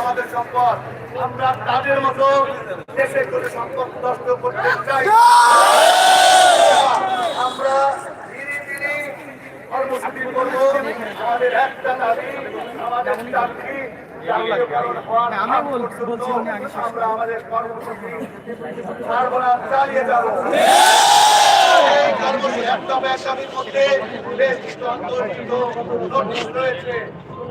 আমাদের সম্পদ। আমরা তাদের মতো দেশে করে সম্পদ নষ্ট করতে চাই আমরা ধীরে ধীরে কর্মসূচি করব। আমাদের একটা দাবি আমাদের চাকরি আমরা আমাদের কর্মসূচি চালিয়ে যাব। কর্মসূচি একটা ব্যাসামির মধ্যে বেশ কিছু অন্তর্নিহিত নোটিশ রয়েছে।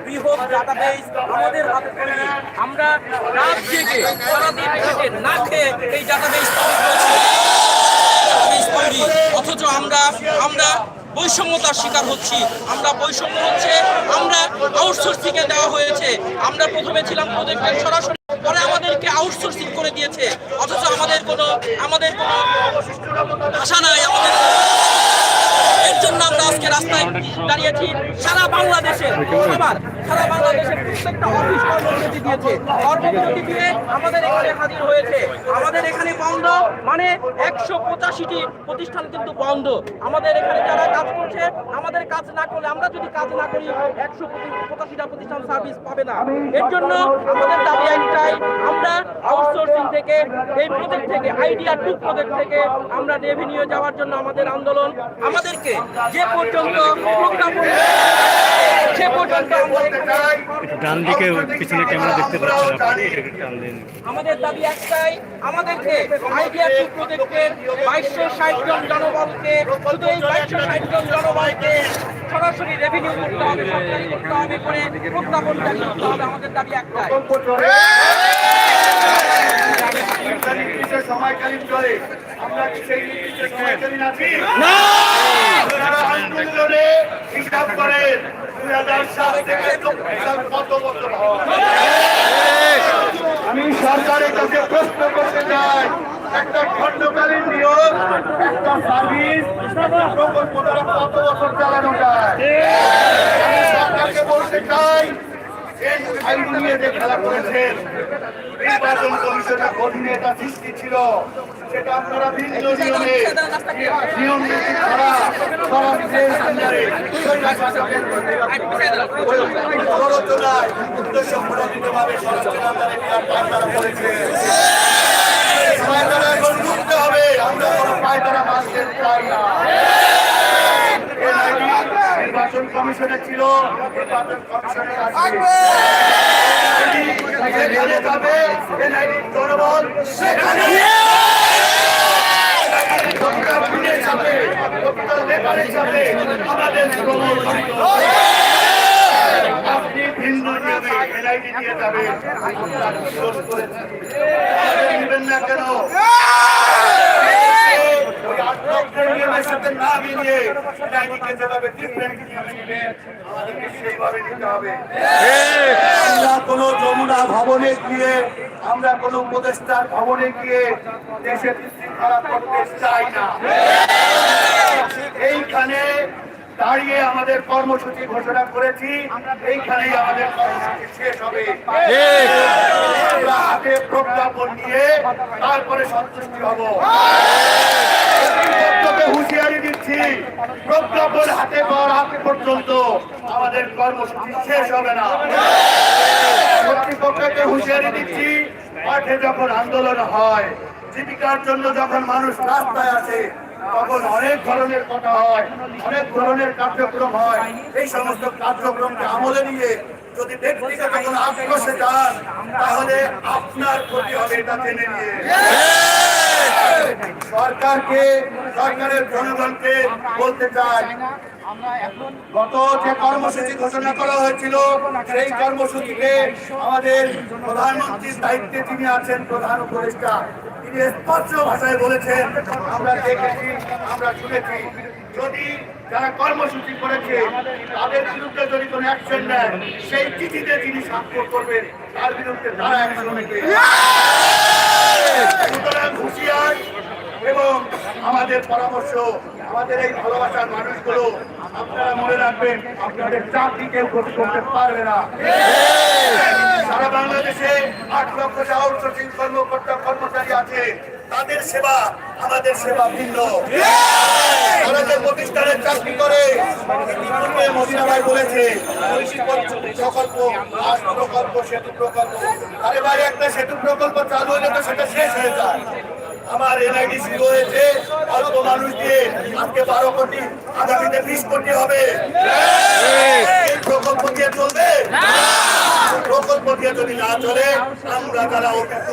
বৃহৎ আমরা না খেয়ে এই তৈরি অথচ আমরা আমরা বৈষম্যতার শিকার হচ্ছি আমরা বৈষম্য হচ্ছে আমরা আউটসোর্সিং এ দেওয়া হয়েছে আমরা প্রথমে ছিলাম প্রজেক্টের সরাসরি পরে আমাদেরকে আউটসোর্সিং করে দিয়েছে অথচ আমাদের কোনো আমাদের কোনো আশা নাই, আমাদের আজকে রাস্তায় দাঁড়িয়েছি সারা বাংলাদেশে, সবার, সারা বাংলাদেশের প্রত্যেকটা অফিস কর্মসূচি দিয়েছে। কর্মসূচি দিয়ে আমাদের এখানে হাজির হয়েছে। আমাদের এখানে বন্ধ মানে একশো পঁচাশিটি প্রতিষ্ঠান কিন্তু বন্ধ। আমাদের এখানে যারা কাজ করছে, আমাদের কাজ না করলে, আমরা যদি কাজ না করি, একশো পঁচাশিটা প্রতিষ্ঠান সার্ভিস পাবে না। এর জন্য আমাদের দাবি একটাই আমরা আউটসোর্সিং থেকে এই প্রজেক্ট থেকে আইডিয়া টু প্রজেক্ট থেকে আমরা রেভিনিউ যাওয়ার জন্য আমাদের আন্দোলন। আমাদেরকে যে পর্যন্ত প্রজ্ঞাপন সে পর্যন্ত ডান দিকে পিছনে ক্যামেরা দেখতে পাচ্ছেন আপনি এটাকে টান দিন আমাদের দাবি একটাই আমাদেরকে আইডিয়া টু প্রজেক্টের বাইশশো ষাট জন জনবলকে শুধু এই বাইশশো ষাট জন জনবলকে সরাসরি রেভিনিউ করতে হবে সরকারি করতে হবে করে প্রজ্ঞাপন জারি করতে হবে আমাদের দাবি একটাই। সময়কালীন চলে আমরা কি সেই নির্দিষ্ট সময়কালীন আছি আপনারা আন্দোলনে হিসাব করেন দুই হাজার সাত থেকে আমি সরকারের কাছে প্রশ্ন করতে চাই, একটা খণ্ডকালীন নিয়োগ, একটা সার্ভিস প্রকল্প দ্বারা কত বছর চালানো যায় আমি সরকারকে বলতে চাই এই আইন নিয়ে যে খেলা করেছেন নির্বাচন কমিশনের অধীনে এটা সৃষ্টি ছিল। সেটা আপনারা ভিন্ন নিয়মে নিয়ম নীতি ছাড়া আন্ডারে উদ্দেশ্য প্রণোদিতভাবে স্বরাষ্ট্রের আন্ডারে নেওয়ার কাজ তারা করেছে পায়তারা এখন ঢুকতে হবে আমরা কোনো পায়তারা মানতে চাই না NID নির্বাচন কমিশনে ছিল নির্বাচন কমিশনে যেখানে যাবে NID সেখানে ডক্টর পুলিশ যাবে ডক্টর লেবারে যাবে আমাদের আপনি ভিন্ন নিয়মে এনআইডি নিয়ে যাবেন দোষ করেছেন নেবেন না কেন? সাথে না মিলিয়ে এনআইডিকে যেভাবে এইখানে দাঁড়িয়ে আমাদের কর্মসূচি ঘোষণা করেছি, এইখানেই আমাদের কর্মসূচি শেষ হবে। হাতে প্রজ্ঞাপন নিয়ে তারপরে সন্তুষ্টি হব। হুঁশিয়ারি দিচ্ছি। প্রজ্ঞাপন হাতে পাওয়ার আগ পর্যন্ত আমাদের কর্মসূচি শেষ হবে না। কর্তৃপক্ষকে হুঁশিয়ারি দিচ্ছি, মাঠে যখন আন্দোলন হয়, জীবিকার জন্য যখন মানুষ রাস্তায় আছে তখন অনেক ধরনের কথা হয়, অনেক ধরনের কার্যক্রম হয়। এই সমস্ত কার্যক্রমকে আমলে নিয়ে যদি ব্যক্তিগত কোনো আক্রোশে যান, তাহলে আপনার ক্ষতি হবে এটা জেনে নিয়ে। সরকারকে, সরকারের জনগণকে বলতে চাই। গত যে কর্মসূচি ঘোষণা করা হয়েছিল, সেই কর্মসূচিতে আমাদের প্রধানমন্ত্রীর দায়িত্বে যিনি আছেন প্রধান উপদেষ্টা। তিনি স্পষ্ট ভাষায় বলেছেন, আমরা দেখেছি, আমরা শুনেছি। যদি যারা কর্মসূচি করেছে, তাদের বিরুদ্ধে যদি কোনো অ্যাকশন নেয়, সেই চিঠিতে যিনি স্বাক্ষর করবেন। তার বিরুদ্ধে তারা অ্যাকশন নেবে। সুতরাং হুঁশিয়ার এবং আমাদের পরামর্শ, আমাদের এই ভালোবাসার মানুষগুলো আপনারা মনে রাখবেন, আপনাদের চাকরি কেউ করতে পারবে না। সারা বাংলাদেশে আট লক্ষ আউটসোর্সিং কর্মকর্তা, কর্মচারী আছে। তাদের সেবা, আমাদের সেবা ভিন্ন। তারা যে চাকরি করে, ইতিপূর্বে মদিনা ভাই বলেছে প্রকল্প প্রকল্প, সেতু প্রকল্প। আরে ভাই, একটা সেতু প্রকল্প চালু হলে তো সেটা শেষ হয়ে যায়। আমার এনআইডি শুরু হয়েছে। অল্প মানুষ দিয়ে আজকে বারো কোটি আগামীতে বিশ কোটি হবে। প্রকল্প দিয়ে চলবে? প্রকল্প দিয়ে যদি না চলে, আমরা যারা অভিজ্ঞ,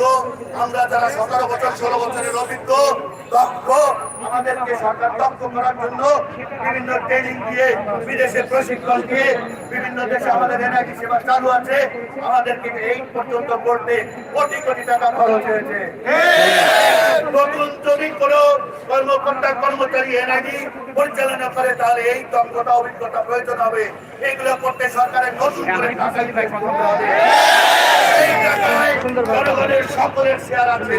আমরা যারা সতেরো বছর, ষোলো বছরের অভিজ্ঞ, দক্ষ, আমাদেরকে সরকার দক্ষ করার জন্য বিভিন্ন ট্রেনিং দিয়ে বিদেশে প্রশিক্ষণ দিয়ে বিভিন্ন দেশে আমাদের এনআইটি সেবা চালু আছে। আমাদেরকে এই পর্যন্ত করতে কোটি কোটি টাকা খরচ হয়েছে। কোনো কর্মকর্তা কর্মচারী এনআইডি পরিচালনা করে তাহলে এই দক্ষতা অভিজ্ঞতা প্রয়োজন হবে। এগুলো করতে সরকারের নতুন করে টাকা করতে হবে। এই টাকায় জনগণের সকলের শেয়ার আছে।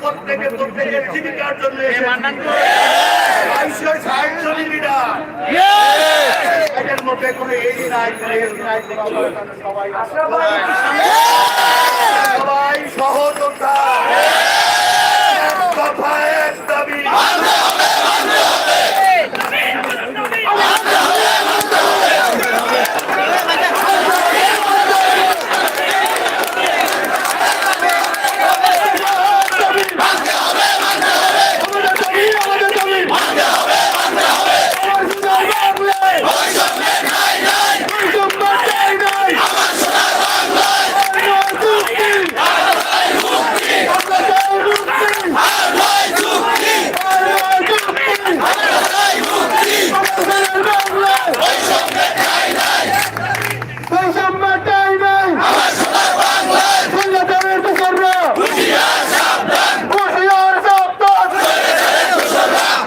প্রত্যেকে প্রত্যেকের জীবিকার জন্য এদের মধ্যে কোনো এই নাই সবাই সবাই সহযোদ্ধা এক দফা এক দাবি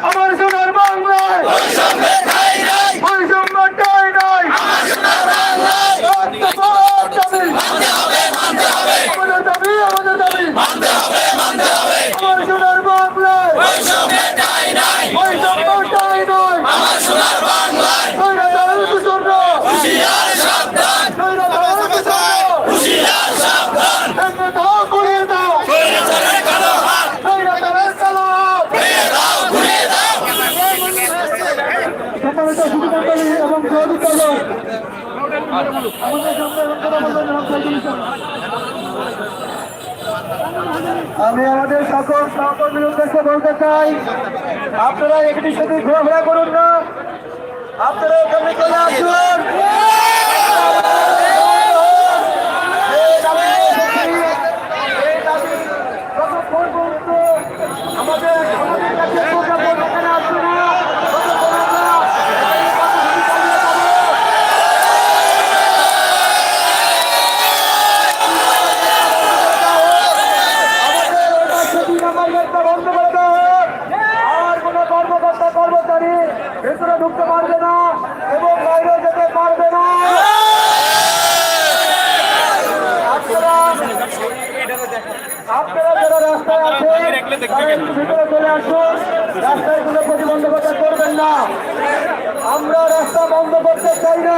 আমার সোনার বাংলায় বৈষম্যটাই নাই আমাদের দাবি আমাদের দাবি আমার সোনার বাংলায় বৈষম্যটাই নাই কইরা দাঁড়ানো তো সররা কইরা দাঁড়ানো তো সররা এমনি দাও করিয়ে দাও কইরা দাঁড়ানো কালো হাত সম্মানিত সুবিধাকারী এবং সহযোগিতা আমাদের সামনে কথা বলবেন। আমি আমাদের সকল সহকর্মীর উদ্দেশ্যে বলতে চাই, আপনারা একটি সাথে ঘোরাফেরা করুন না, আপনারা এখানে চলে আসুন এই দাবি, এই দাবি যতক্ষণ পর্যন্ত আমাদের আমাদের কাছে প্রজ্ঞাপন এখানে আসবে না ততক্ষণ আমরা এই কর্মসূচি চালিয়ে যাব। আমাদের ওই পাঁচশো দুই নম্বর গেটটা বন্ধ করে দেওয়া হোক। আর কোনো কর্মকর্তা কর্মচারী ভেতরে ঢুকতে পারবে না এবং বাইরে যেতে পারবে না আপনারা আপনারা যারা রাস্তায় আছেন ভিতরে চলে আসুন। রাস্তায় কোনো প্রতিবন্ধকতা করবেন না। আমরা রাস্তা বন্ধ করতে চাই না।